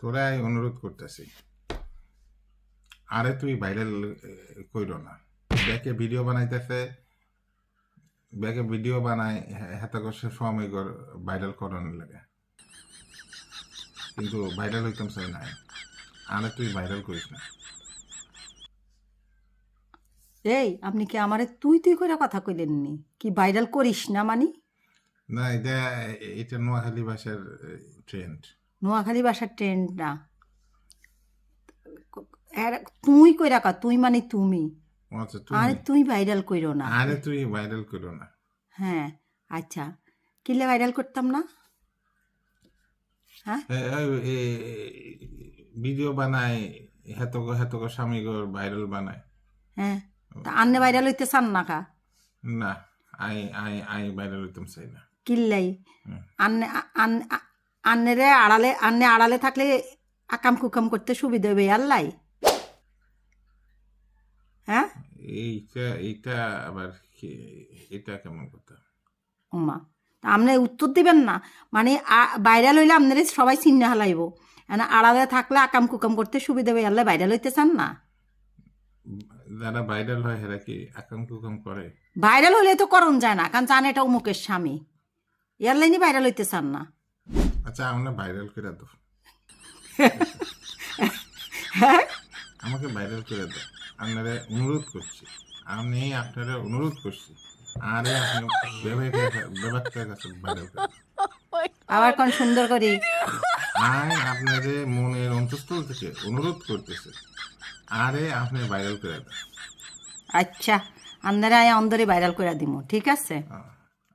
তোরাই অনুরোধ করতেছি। আরে তুই ভাইরাল কইর না। ব্যাকে ভিডিও বানাইতেছে ব্যাকে ভিডিও বানায় হেতা করছে সময় ভাইরাল করানোর লাগে। কিন্তু ভাইরাল হইতাম চাই না আরে তুই ভাইরাল করিস না। এই আপনি কি আমারে তুই তুই করে কথা কইলেন নি? কি ভাইরাল করিস না মানি? না এটা এটা নোয়াখালী ভাষার ট্রেন্ড নোয়াখালী ভাষার ট্রেন্ড না তুই কই রাখা তুই মানে তুমি। আচ্ছা আরে তুই ভাইরাল কইরো না। আরে তুই ভাইরাল করো না। হ্যাঁ আচ্ছা। কিলে ভাইরাল করতাম না? হ্যাঁ? ভিডিও বানায় হেত হেত স্বামী ভাইরাল বানায়। হ্যাঁ তা আন্নে ভাইরাল হইতে চান না কা? না আই আই আই ভাইরাল হইতাম চাই না। কিল্লাই? আন্নে আন্নেরে আড়ালে আন্নে আড়ালে থাকলে আকাম কুকাম করতে সুবিধা হবে আল্লাই। হ্যাঁ? এইটা এইটা আবার কি- এটা কেমন কথা? তা আপনি উত্তর দিবেন না। মানে ভাইরাল হইলে আপনার সবাই চিহ্ন হালাইব। আড়ালে থাকলে আকাম কুকাম করতে সুবিধা হবে আল্লাহ ভাইরাল হইতে চান না। যারা ভাইরাল হয় হেরা কি আকাম কুকাম করে? ভাইরাল হইলে তো করণ যায় না কারণ জানে এটা অমুকের স্বামী। এয়ারলাইনই ভাইরাল হইতে চান না। আচ্ছা আমরা ভাইরাল করে দাও। হ্যাঁ? আমাকে ভাইরাল করে দাও। আপনারা অনুরোধ করছি। আমি আপনারা অনুরোধ করছি। আরে আপনি ব্যবসার কাছে ভাইরাল করে আবার কোন সুন্দর করে? আমি আপনাদের মনের অন্তঃস্থল থেকে অনুরোধ করতেছি। আরে আপনি ভাইরাল করে দেন আচ্ছা আপনারা অন্দরে ভাইরাল করে দিব ঠিক আছে? হ্যাঁ।